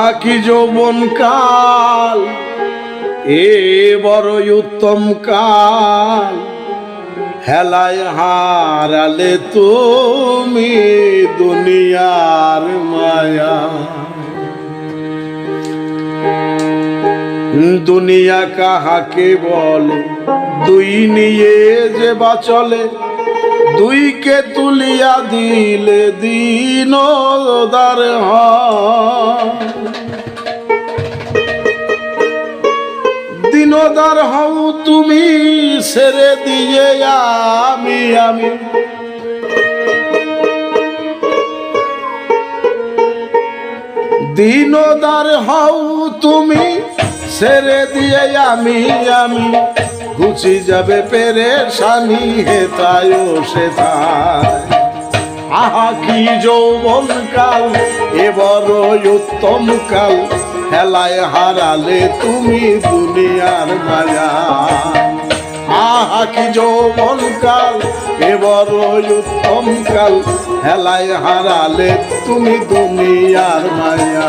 আহা কি যৌবন কাল, এ বড় উত্তম কাল। হেলায় হারালে তুমি দুনিয়ার মায়া। দুনিয়া কাহাকে বলে? দুই নিয়ে যে বা চলে দুইকে তুলিয়া দিলে দিন দার দিনদার হও তুমি ছেড়ে দিয়ে আমি আমি। দিনদার হও তুমি ছেড়ে দিয়ে আমি আমি। ঘুচি যাবে পেরে সানি হে তাই সে আহা, কি যৌবন কাল এবার উত্তম কাল, হেলায় হারালে তুমি দুনিয়ার মায়া। আহা, কি যৌবন কাল এবার উত্তম কাল, হেলায় হারালে তুমি দুনিয়ার মায়া।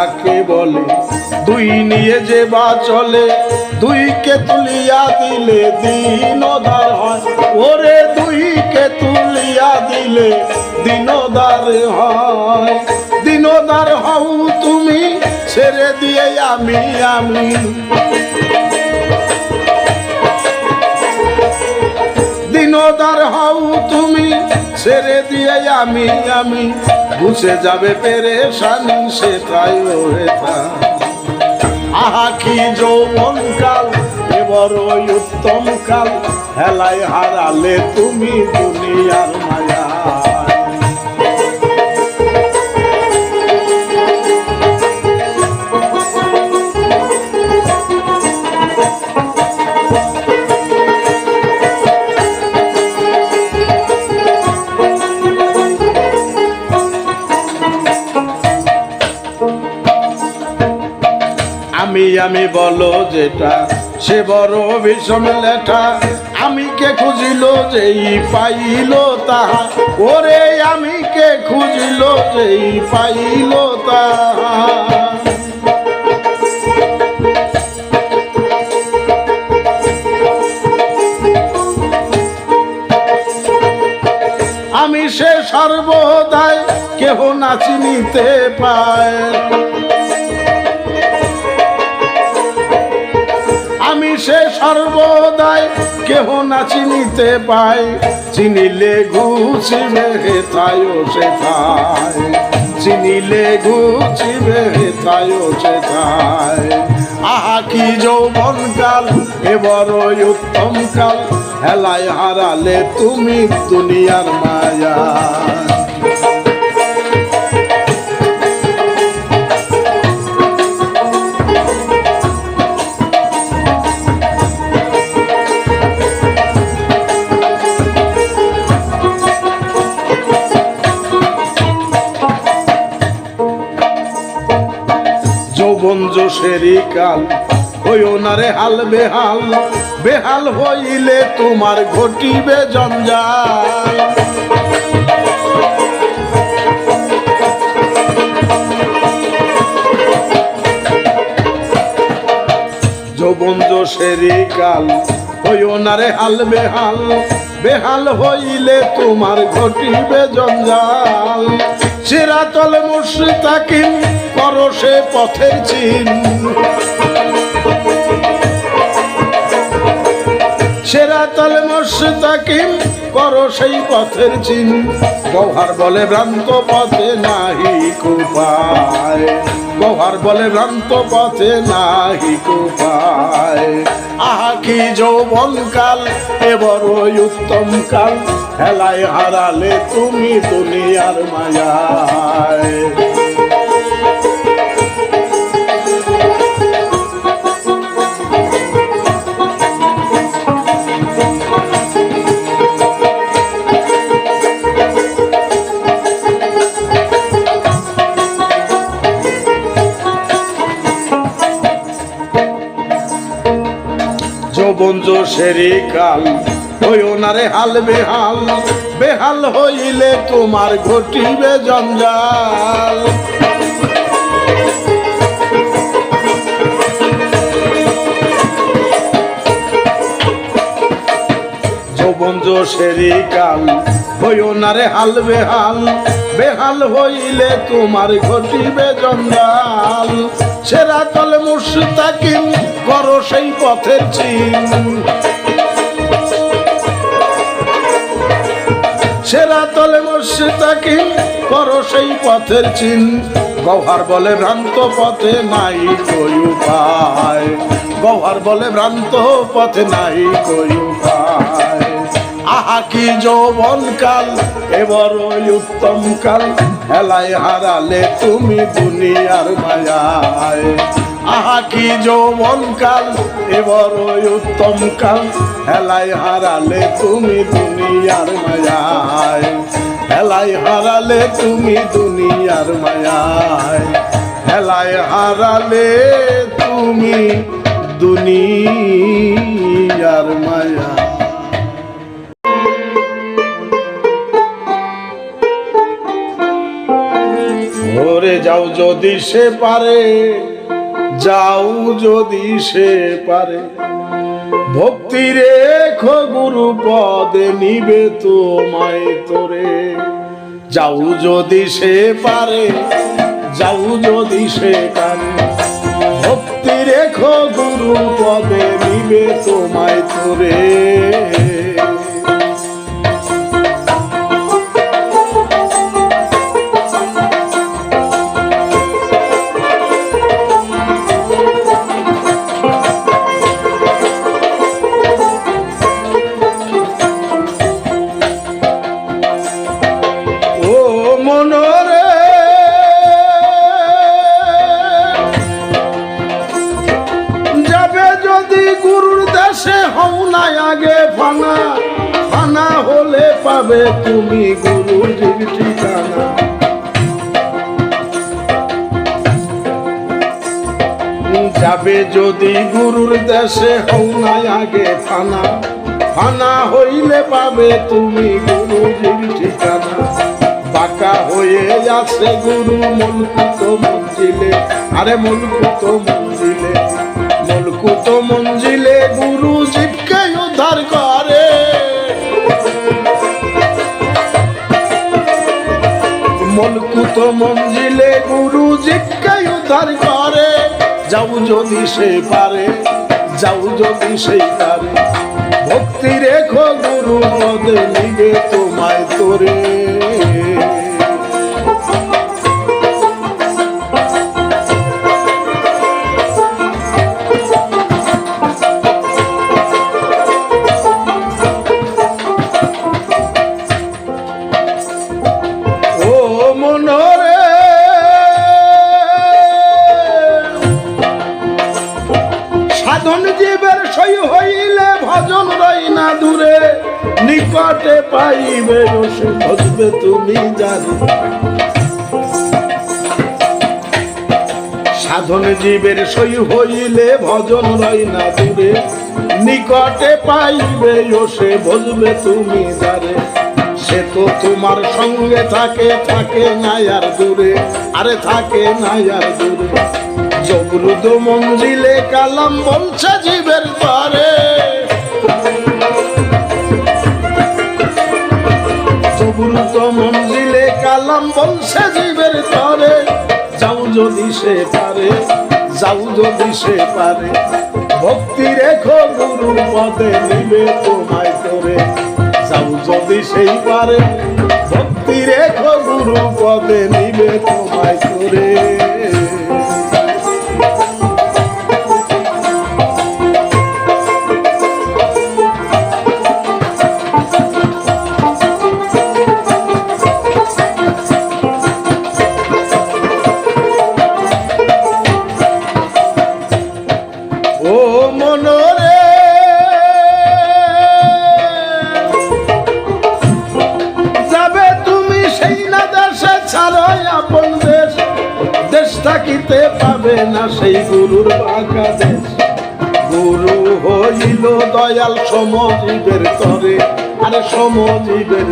কাহাকে বলে, দুই নিয়ে যে বা চলে, দুইকে তুলিয়া দিলে দিনদার হয়। ওরে দুইকে তুলিয়া দিলে দিনদার হয়। দিনদার হও তুমি, ছেড়ে দিয়ে আমি আমি। দিনদার হও তুমি, ছেড়ে দিয়ে আমি আমি। বুঝে যাবে পেরে সানি সে তাই আহা, কি যৌবন কাল এবার ওই উত্তম কাল হেলায় হারালে তুমি দুনিয়ার মায়া। আমি বলো যেটা, সে বড় বিষম লেঠা। আমি কে খুঁজিল যেই পাইল তাহা? ওরে আমি কে খুঁজিল যেই পাইল তাহা? আমি সে সর্বদাই কেহ নাচি নিতে পায়। সে সর্বদাই কেহ না চিনিতে পায়। চিনিলে ঘুচিবে হেথায় সে থায় চিনিলে ঘুচিবে হেথায় সে আহা, কি যৌবন কাল এবার উত্তম কাল। হেলায় হারালে তুমি দুনিয়ার মায়া। জোশেরি কাল। হইও না রে হাল বেহাল। বেহাল হইলে তোমার ঘটিবে জঞ্জাল। জোশেরি কাল। হইও না রে হাল বেহাল। বেহাল হইলে তোমার ঘটিবে জঞ্জাল। চিরাতল মুর্শিদাকিন করো সে পথের চিন সেরাতল মুর্শিদাকিন করো সেই পথের চিন গৌহার বলে ভ্রান্ত পথে নাহি কুপায়। গৌহার বলে ভ্রান্ত পথে নাহি কুপায়। আহা কি যৌবন কাল এবার উত্তম কাল খেলায় হারালে তুমি দুনিয়ার মায়ায়। যৌবন জোশেরি কাল হইও হাল বেহাল বেহাল হইলে তোমার ঘটিবে জঞ্জাল। সেরি কাল, হইও না রে হাল বেহাল বেহাল হইলে তোমার ঘটিবে জঞ্জাল। সেরা তলে মুর্শিদাকিম করো সেই পথের চিন। সেরা তলে মুর্শিদাকিম করো সেই পথের চিন। গৌহার বলে, ভ্রান্ত পথে নাই কই উপায়। গৌহার বলে, ভ্রান্ত পথে নাই কই উপায়। আহা কি যৌবন কাল এবার ওই উত্তম কাল। হেলায় হারালে তুমি দুনিয়ার মায়ায়। আহা, কি যৌবন কাল, এবার ওই উত্তম কাল। হেলায় হারালে তুমি দুনিয়ার মায়ায়। হেলায় হারালে তুমি দুনিয়ার মায়ায়। হেলায় হারালে তুমি দুনিয়ার মায়া ধরে যাও যদি সে পারে যাও যদি সে পারে। ভক্তি রেখো গুরু পদে নিবে তোমায় তোরে। যাও যদি সে পারে, যাও যদি সে পারে ভক্তি রেখো গুরু পদে নিবে তোমায় তোরে। তুমি গুরুর ঠিকানা। যাবে যদি গুরুর দেশে, হও না আগে ফানা ফানা হইলে পাবে তুমি গুরুজির ঠিকানা। বাঁকা হয়ে যাচ্ছে গুরু মলকুত মঞ্জিলে। আরে মলকুত মঞ্জিলে মলকুত মঞ্জিলে গুরু মলকুত মঞ্জিলে গুরু জীবকে উদ্ধার করে যাও যদি সে পারে, যাও যদি সেই পারে ভক্তি রেখো গুরু মদে নিবে তোমায় তোরে। সাধন জীবের সই হইলে ভজন রই না দূরে। নিকটে পাইবে সে ভজবে তুমি জানে সে তো তোমার সঙ্গে থাকে থাকে না আর দূরে। আরে থাকে না আর দূরে। জবরুদ মঞ্জিলে কালাম বলছে জীবের পারে। জবরুদ মন্দিরে কালাম বংশে জীবের তরে। যাও যদি সে পারে, যাও যদি সে পারে। ভক্তি রেখো গুরু পদে নিবে তোমায় করে। যাও যদি সেই পারে, ভক্তি রেখো গুরু পদে নিবে তোমায় করে। দয়াল সমজীবের তরে আরে সমজীবের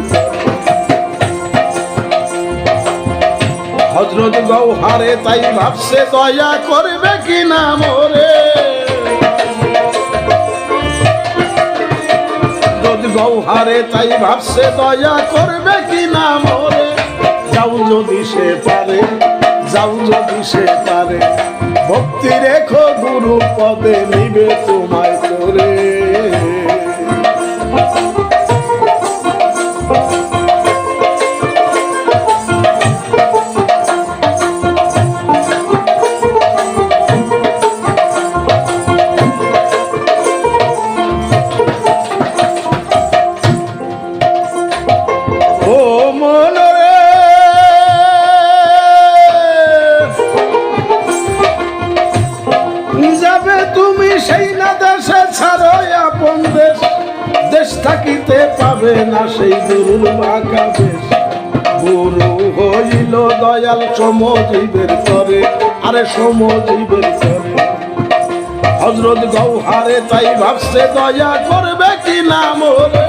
হজরত গৌহারে তাই ভাবছে দয়া করবে কি না মোরে গৌহারে তাই ভাবছে দয়া করবে কি না মোরে। যাও যদি সে পারে, যাও যদি সে পারে, ভক্তি রেখো গুরু পদে নিবে তোমায়। করে আরে সমজীবের হজরত গৌহারে তাই ভাবছে, দয়া করবে কি না মোরে?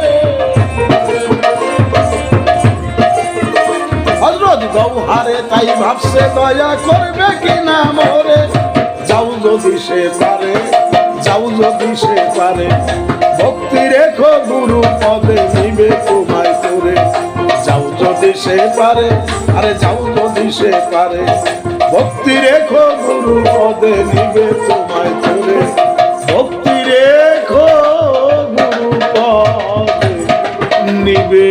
হজরত গৌহারে তাই ভাবছে, দয়া করবে কি না মোরে? যাও যদি সে পারে, যাও যদি সে পারে, ভক্তি রেখো গুরু পদে নিবে তোমায় করে। যাও যদি সে পারে, আরে যাও সে পারে। ভক্তি রেখো গুরু পদে নিবে তোমায় করে ভক্তি রেখো গুরু পদে নিবে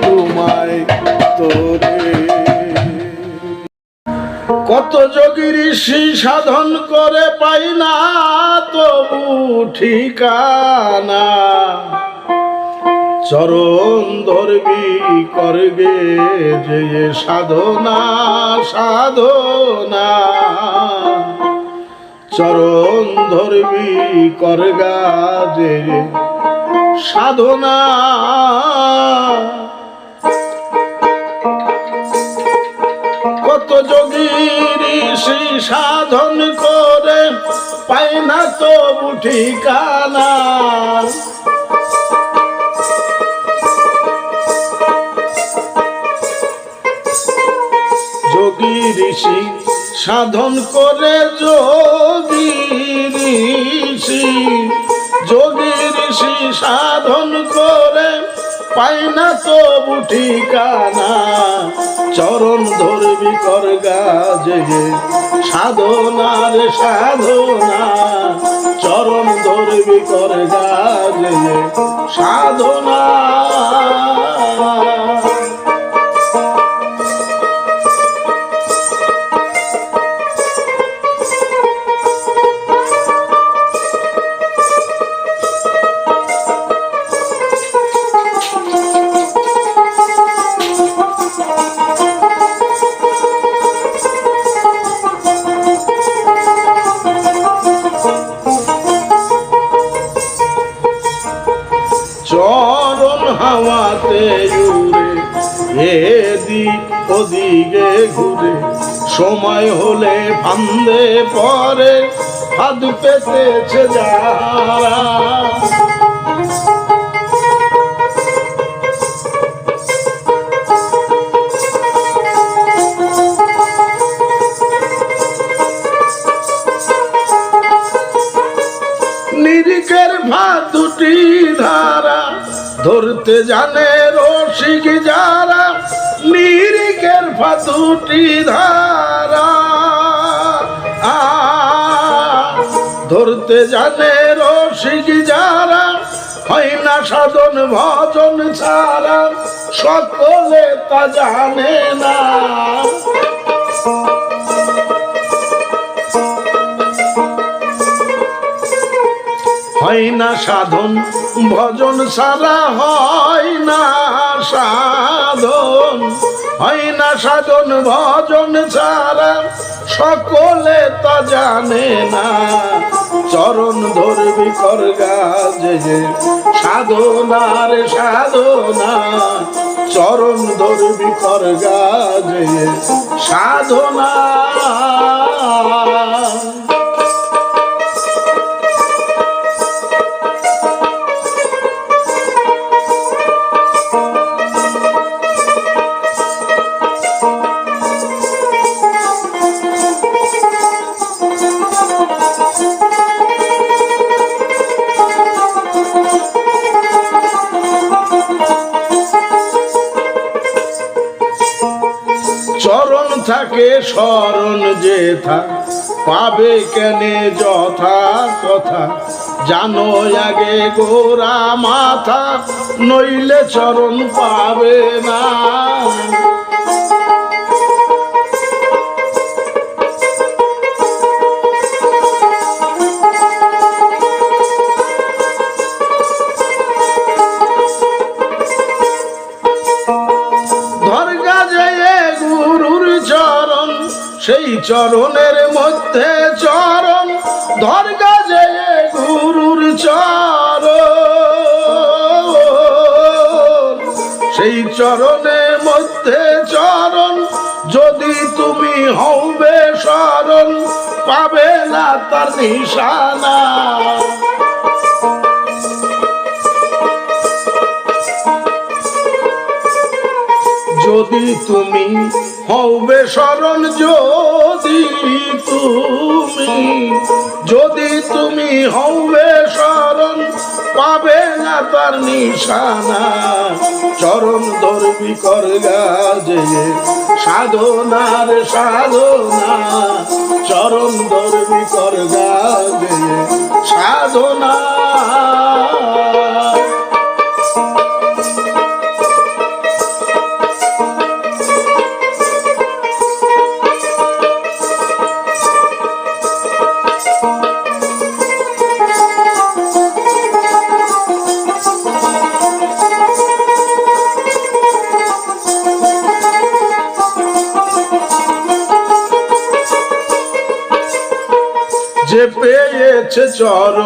তোমায় তোরে কত যোগী ঋষি সাধন করে পাই না তবু ঠিকানা। চরণ ধরবি করগে যে সাধনা সাধনা। চরণ ধরবি করগা যে সাধনা। কত যোগী ঋষি সাধন করে পাই না তবু ঠিকানা। ঋষি, সাধন করে যোগী ঋষি। যোগী ঋষি সাধন করে পাই না তবু ঠিকানা। চরণ ধরবি কর গাজে, সাধনার সাধনা। চরণ ধরবি কর গাজে, সাধনা। ফান্দে পরে হাত পেতেছে নিরিকের ভাত দুটি ধারা, ধরতে জানে রসিক যারা। নিরিকের ভাত দুটি ধারা। ধরতে জানে রসিক যারা, হয় না সাধন ভজন ছাড়া, সকলে তা জানে না। হয় না সাধন ভজন সারা হয় না সাধন, হয় না সাধন ভজন ছাড়া, সকলে তা জানে না। চরণ ধরবি কর গাজে সাধনার সাধনা চরণ ধরবি কর গাজে সাধনা যেথা পাবে কেনে যথা কথা। জানো আগে গোরা মাথা নইলে চরণ পাবে না। চরণের মধ্যে চরণ ধর্গা যে গুরুর চরণ। সেই চরণের মধ্যে চরণ, যদি তুমি হবে স্মরণ, পাবে না তার নিশানা। যদি তুমি হবে স্মরণ যদি তুমি যদি তুমি হবে স্মরণ পাবে না তার নিশানা। চরণ ধরবি কর গাজে, সাধনার সাধনা। চরণ ধরবি কর গাজে, সাধনা।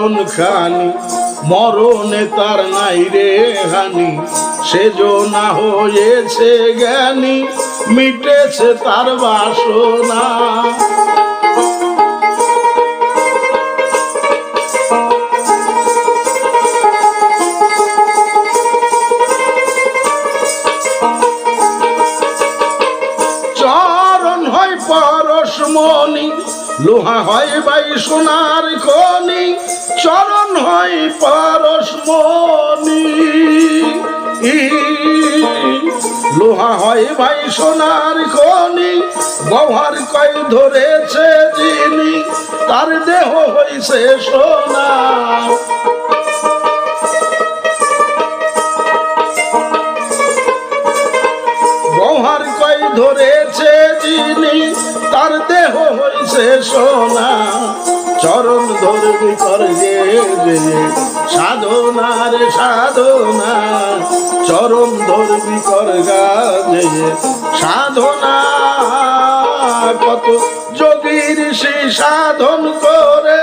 চরণ খানি মরণে তার নাই রে হানি। সে না হয়েছে জ্ঞানী মিটেছে তার বাসনা। হয় বাই সোনার খনি, চরণ হয় পরশমণি লোহা হয় ভাই সোনার খনি বহার কয় ধরেছে যিনি, তার দেহ হইছে সোনা। যে সাধনার সাধনা চরম ধরবি কর গাজে সাধনা, কত যোগীর সে সাধন করে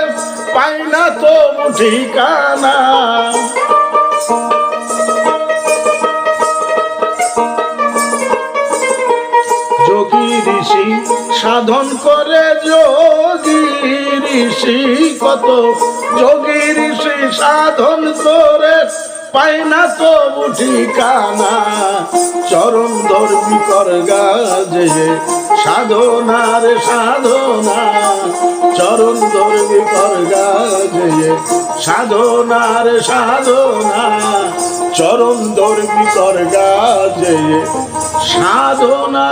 পাই তো ঠিকানা যোগী ঋষি সাধন করে যোগী ঋষি কত? যোগী ঋষি সাধন করে পাই না তো ঠিকানা চরম ধর্মী কর গাজে, সাধনার সাধনা। চরণ ধর্মী কর গাজে সাধনার সাধনা চরণ ধর্মী কর গাজে সাধনা